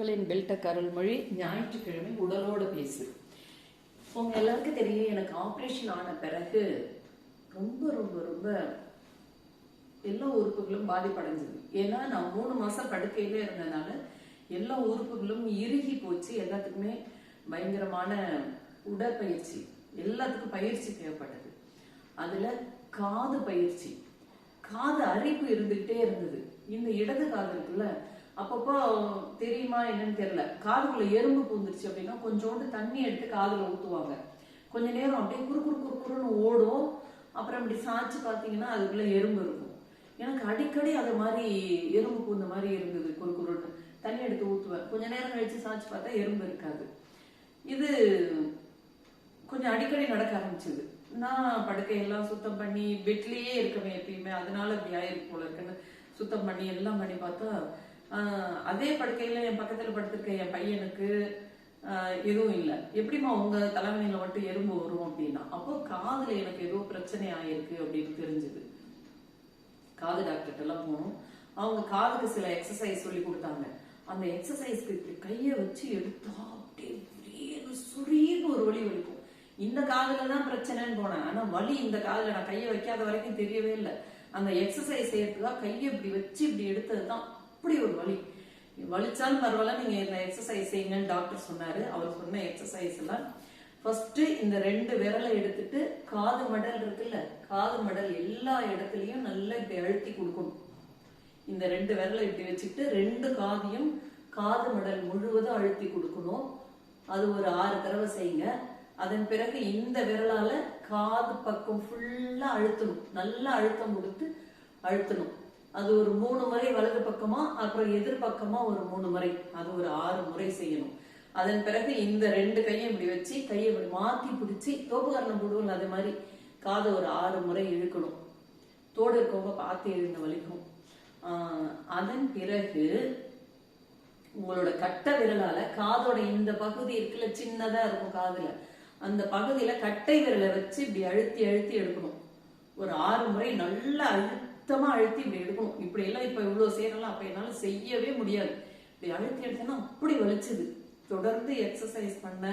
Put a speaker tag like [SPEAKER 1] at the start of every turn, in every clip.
[SPEAKER 1] உங்களின் பெல்டக் அருள்மொழி ஞாயிற்றுக்கிழமை உடலோடு பேசு. உங்க எல்லாருக்கும் தெரியும் எனக்கு ஆப்ரேஷன் ஆன பிறகு ரொம்ப ரொம்ப ரொம்ப எல்லா உறுப்புகளும் பாதிப்படைஞ்சது. ஏன்னா நான் மூணு மாசம் படுக்கையில இருந்ததுனால எல்லா உறுப்புகளும் இறுகி போச்சு. எல்லாத்துக்குமே பயங்கரமான உடற்பயிற்சி எல்லாத்துக்கும் பயிற்சி தேவைப்பட்டது. அதுல காது பயிற்சி காது அரிப்பு இருந்துகிட்டே இருந்தது. இந்த இடது காது இருக்குல்ல அப்பப்போ தெரியுமா என்னன்னு தெரியல. காதுக்குள்ள எறும்பு பூந்துருச்சு அப்படின்னா கொஞ்சோண்டு தண்ணி எடுத்து காதுல ஊத்துவாங்க. கொஞ்ச நேரம் அப்படியே குறு குறு குறு குறுன்னு ஓடும். அப்புறம் இப்படி சாய்ச்சி பார்த்தீங்கன்னா அதுக்குள்ள எறும்பு இருக்கும். எனக்கு அடிக்கடி அது மாதிரி எறும்பு பூந்த மாதிரி இருந்தது குறு குறுன்னு. தண்ணி எடுத்து ஊத்துவேன். கொஞ்ச நேரம் கழிச்சு சாய்ச்சி பார்த்தா எறும்பு இருக்காது. இது கொஞ்சம் அடிக்கடி நடக்க ஆரம்பிச்சது. நான் படுக்கையெல்லாம் சுத்தம் பண்ணி பெட்லயே இருக்கவே எப்பயுமே. அதனால இப்படி ஆயிருக்கு போல இருக்குன்னு சுத்தம் பண்ணி எல்லாம் பண்ணி பார்த்தா அதே படுக்கையில என் பக்கத்துல படுத்திருக்க என் பையனுக்கு எதுவும் இல்லை. எப்படிம்மா உங்க தலைமையில மட்டும் எறும்பு வரும் அப்படின்னா? அப்போ காதுல எனக்கு ஏதோ பிரச்சனை ஆயிருக்கு அப்படின்னு தெரிஞ்சது. காது டாக்டர்கிட்ட எல்லாம் போனோம். அவங்க காதுக்கு சில எக்ஸசைஸ் சொல்லி கொடுத்தாங்க. அந்த எக்ஸசைஸ்க்கு இப்படி கையை வச்சு எடுத்தா அப்படியே சுரீர்னு ஒரு வழி வலிக்கும். இந்த காதுல தான் பிரச்சனைன்னு போனேன். ஆனா வலி இந்த காதுல நான் கையை வைக்காத வரைக்கும் தெரியவே இல்லை. அந்த எக்ஸசைஸ் செய்யறதுதான் கையை இப்படி வச்சு இப்படி எடுத்தது தான் அப்படி ஒரு வலி. வலிச்சாலும் பரவாயில்ல நீங்க இந்த எக்ஸசைஸ் செய்யுங்கன்னு டாக்டர் சொன்னாரு. அவர் சொன்ன எக்ஸசைஸ் எல்லாம் ஃபர்ஸ்ட் இந்த ரெண்டு விரலை எடுத்துட்டு காது மடல் இருக்குல்ல காது மடல் எல்லா இடத்துலயும் நல்லா இப்படி அழுத்தி கொடுக்கணும். இந்த ரெண்டு விரலை இப்படி வச்சுட்டு ரெண்டு காதையும் காது மடல் முழுவதும் அழுத்தி கொடுக்கணும். அது ஒரு ஆறு தடவை செய்யுங்க. அதன் பிறகு இந்த விரலால காது பக்கம் ஃபுல்லா அழுத்தணும். நல்லா அழுத்தம் கொடுத்து அழுத்தணும். அது ஒரு மூணு முறை வலது பக்கமா அப்புறம் எதிர் பக்கமா ஒரு மூணு முறை. அது ஒரு ஆறு முறை செய்யணும். அதன் பிறகு இந்த ரெண்டு கையும் இப்படி வச்சு கையை இப்படி மாத்தி பிடிச்சி தோப்புகரணம் போடுவோம் அதே மாதிரி காதை ஒரு ஆறு முறை இழுக்கணும். தோடு இருக்கவங்க பார்த்து எழுந்த வலிக்கும். அதன் பிறகு உங்களோட கட்ட விரலால காதோட இந்த பகுதி இருக்குல்ல சின்னதா இருக்கும் காதுல. அந்த பகுதியில கட்டை விரலை வச்சு இப்படி அழுத்தி அழுத்தி எடுக்கணும். ஒரு ஆறு முறை நல்லா சுத்தமாக அழுத்தி இப்படி எடுக்கணும். இப்படி எல்லாம் இப்போ இவ்வளோ செய்யறலாம் அப்போ என்னால் செய்யவே முடியாது. இப்படி அழுத்தி எடுத்தேன்னா அப்படி வலிச்சுது. தொடர்ந்து எக்ஸசைஸ் பண்ண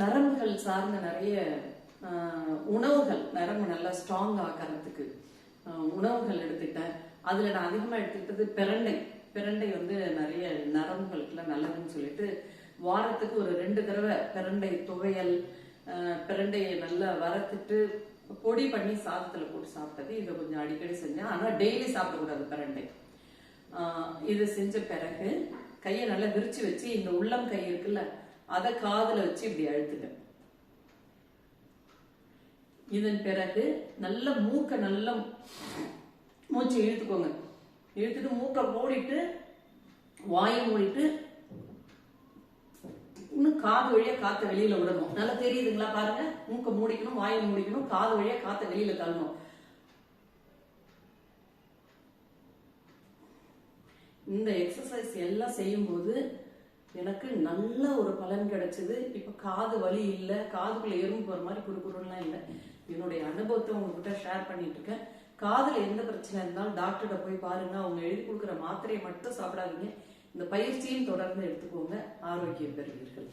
[SPEAKER 1] நரம்புகள் சார்ந்த நிறைய உணவுகள் நரம்பு நல்லா ஸ்ட்ராங் ஆக்கிறதுக்கு உணவுகள் எடுத்துக்கிட்டேன். அதில் நான் அதிகமாக எடுத்துக்கிட்டது பிரண்டை. பிரண்டை வந்து நிறைய நரம்புகளுக்குலாம் நல்லதுன்னு சொல்லிட்டு வாரத்துக்கு ஒரு ரெண்டு தடவை பிரண்டை துவையல் பிரண்டையை நல்லா வறுத்துட்டு பொடி பண்ணி சாதத்துல போட்டு சாப்பிட்டது. இதை கொஞ்சம் அடிக்கடி செஞ்சேன். ஆனா டெய்லி சாப்பிடக்கூடாது பிரண்டை இதை செஞ்ச பிறகு கையை நல்லா விரிச்சு வச்சு இந்த உள்ளம் கை இருக்குல்ல அதை காதில் வச்சு இப்படி அழுத்துட்டேன் இதன் பிறகு நல்ல மூக்க நல்ல மூச்சு இழுத்துக்கோங்க. இழுத்துட்டு மூக்கை மூடிட்டு வாயை மூடிட்டு காது வழியா காத்த வெளியில விடணும். நல்லா தெரியுதுங்களா பாருங்க. மூக்க மூடிக்கணும் வாயை மூடிக்கணும் காது வழியா காத்த வெளியில தள்ளணும். இந்த எக்ஸசைஸ் எல்லாம் செய்யும்போது எனக்கு நல்ல ஒரு பலன் கிடைச்சது. இப்ப காது வலி இல்ல காதுக்குள்ள எறும்பு போற மாதிரி குறுகுறுலாம் இல்லை. என்னுடைய அனுபவத்தை உங்ககிட்ட ஷேர் பண்ணிட்டு இருக்கேன். காதுல எந்த பிரச்சனை இருந்தாலும் டாக்டர்கிட்ட போய் பாருங்க. அவங்க எழுதி கொடுக்குற மாத்திரையை மட்டும் சாப்பிடாதீங்க. இந்த பயிற்சியும் தொடர்ந்து எடுத்துக்கோங்க. ஆரோக்கியம் பெறுவீர்கள்.